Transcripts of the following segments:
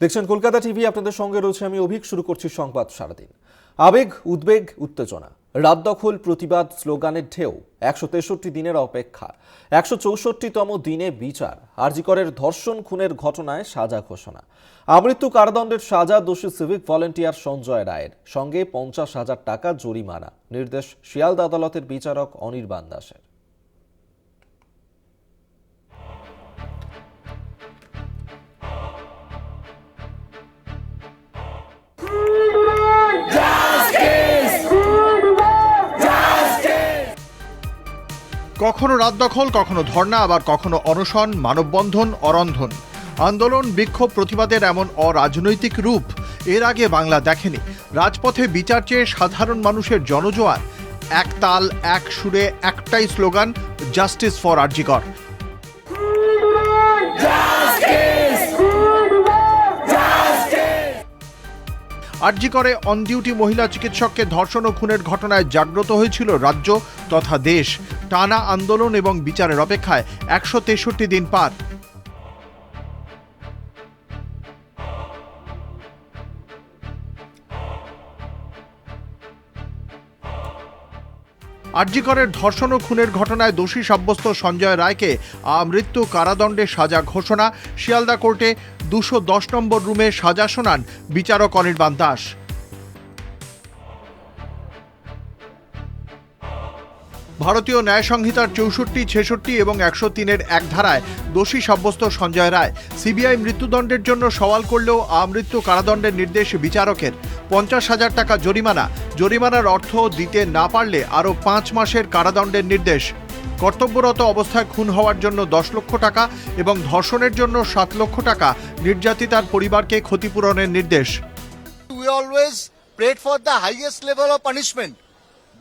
দেখছেন কলকাতা টিভি, আপনাদের সঙ্গে রয়েছে আমি অভিক, শুরু করছি সংবাদ সারাদিন। আবেগ, উদ্বেগ, উত্তেজনা রাত দখল প্রতিবাদ স্লোগানের ঢেউ, একশো তেষট্টি দিনের অপেক্ষা, একশো চৌষট্টিতম দিনে বিচার, আরজিকরের ধর্ষণ খুনের ঘটনায় সাজা ঘোষণা, আমৃত্যু কারাদণ্ডের সাজা দোষী সিভিক ভলেন্টিয়ার সঞ্জয় রায়ের, সঙ্গে পঞ্চাশ হাজার টাকা জরিমানা, নির্দেশ শিয়ালদা আদালতের বিচারক অনির্বাণ দাসের। কখনো রাত দখল, কখনো ধর্ণা, আবার কখনো অনশন, মানববন্ধন, অরন্ধন। আন্দোলন, বিক্ষোভ, প্রতিবাদের এমন অরাজনৈতিক রূপ এর আগে বাংলা দেখেনি। রাজপথে বিচার চেয়ে সাধারণ মানুষের জনজোয়ার, এক তাল, এক সুরে, একটাই স্লোগান, জাস্টিস ফর আরজিকর। আরজি করে অন ডিউটি মহিলা চিকিৎসককে ধর্ষণ ও খুনের ঘটনায় জাগ্রত হয়েছিল রাজ্য তথা দেশ। টানা আন্দোলন এবং বিচারের অপেক্ষায় একশো তেষট্টি দিন পার। আরজিকরের ধর্ষণ ও খুনের ঘটনায় দোষী সাব্যস্ত সঞ্জয় রায়কে আমৃত্যু কারাদণ্ডে সাজা ঘোষণা। শিয়ালদা কোর্টে দুশো দশ নম্বর রুমে সাজা শোনান বিচারক অনির্বাণ দাস। ভারতীয় ন্যায় সংহিতার চৌষট্টি, ছেষট্টি এবং একশো তিনের এক ধারায় দোষী সাব্যস্ত সঞ্জয় রায়। সিবিআই মৃত্যুদণ্ডের জন্য সওয়াল করলেও আমৃত্যু কারাদণ্ডের নির্দেশ বিচারকের। পঞ্চাশ হাজার টাকা জরিমানা। জরিমানার অর্থ দিতে না পারলে আরও পাঁচ মাসের কারাদণ্ডের নির্দেশ। কর্তব্যরত অবস্থায় খুন হওয়ার জন্য দশ লক্ষ টাকা এবং ধর্ষণের জন্য সাত লক্ষ টাকা নির্যাতিতার পরিবারকে ক্ষতিপূরণের নির্দেশ। Prayed for the highest level of punishment.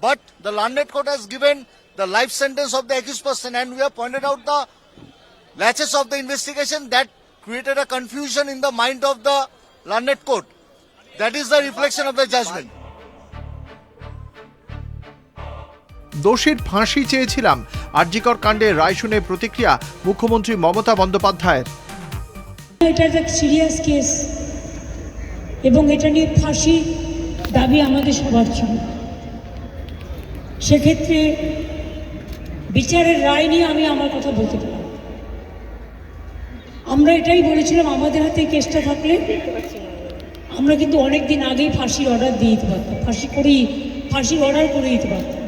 But the Landed Court has given the life sentence of the accused person, and we have pointed out the latches of the investigation that created a confusion in the mind of the Landed Court. That is the reflection of the judgment. দোষীর ফাঁসি চেয়েছিলাম আরজিকর কাণ্ডে রায় শুনে প্রতিক্রিয়া মুখ্যমন্ত্রী মমতা বন্দ্যোপাধ্যায়ের এটা একটা সিরিয়াস কেস এবং এটা নিয়ে ফাঁসি দাবি আমাদের সবার ছিল সেক্ষেত্রে বিচারের রায় নিয়ে আমি আমার কথা বলতে পারি আমরা এটাই বলেছিলাম, আমাদের হাতে কেসটা থাকলে আমরা কিন্তু অনেক দিন আগেই ফাঁসির অর্ডার দিয়ে দিতে পারতাম। ফাঁসি করেই, ফাঁসির অর্ডার করে দিতে পারতাম।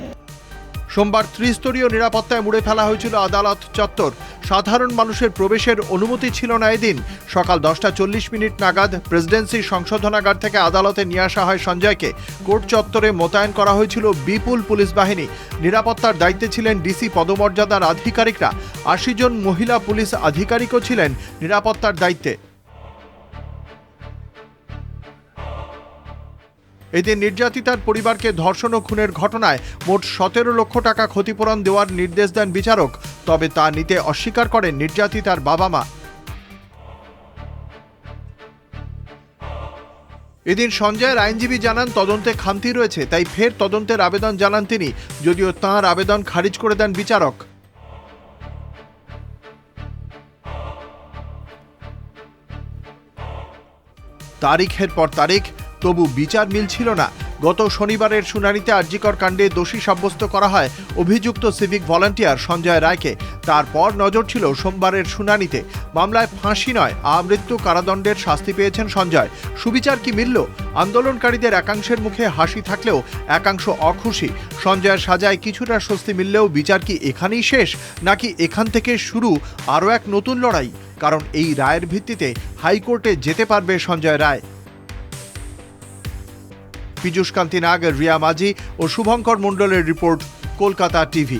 সোমবার ত্রিস্তরীয় নিরাপত্তায় মুড়ে ফেলা হয়েছিল আদালত চত্বর। সাধারণ মানুষের প্রবেশের অনুমতি ছিল না এদিন। সকাল দশটা চল্লিশ মিনিট নাগাদ প্রেসিডেন্সি সংশোধনাগার থেকে আদালতে নিয়ে আসা হয় সঞ্জয়কে। কোর্ট চত্বরে মোতায়েন করা হয়েছিল বিপুল পুলিশ বাহিনী। নিরাপত্তার দায়িত্বে ছিলেন ডিসি পদমর্যাদার আধিকারিকরা। আশি জন মহিলা পুলিশ আধিকারিকও ছিলেন নিরাপত্তার দায়িত্বে। এদিন নির্যাতিতার পরিবারকে ধর্ষণ ও খুনের ঘটনায় মোট সতেরো লক্ষ টাকা ক্ষতিপূরণ দেওয়ার নির্দেশ দেন বিচারক, তবে তা নিতে অস্বীকার করেন নির্যাতিতার বাবা মা এদিন সঞ্জয়ের আইনজীবী জানান, তদন্তে খামতি রয়েছে, তাই ফের তদন্তের আবেদন জানান তিনি, যদিও তাঁর আবেদন খারিজ করে দেন বিচারক। তারিখের পর তারিখ তবু বিচার মিলছিল না। গত শনিবারের শুনানিতে আরজিকর কাণ্ডে দোষী সাব্যস্ত করা হয় অভিযুক্ত সিভিক ভলান্টিয়ার সঞ্জয় রায়কে। তারপর নজর ছিল সোমবারের শুনানিতে। মামলায় ফাঁসি নয়, আমৃত্যু কারাদণ্ডের শাস্তি পেয়েছেন সঞ্জয়। সুবিচার কি মিলল? আন্দোলনকারীদের একাংশের মুখে হাসি থাকলেও একাংশ অখুশি। সঞ্জয়ের সাজায় কিছুটা স্বস্তি মিললেও বিচার কি এখানেই শেষ, নাকি এখান থেকে শুরু আরও এক নতুন লড়াই? কারণ এই রায়ের ভিত্তিতে হাইকোর্টে যেতে পারবে সঞ্জয় রায়। পীযূষ কান্তি নাগ রিয়া মাঝি ও শুভঙ্কর মণ্ডলের রিপোর্ট কলকাতা টিভি।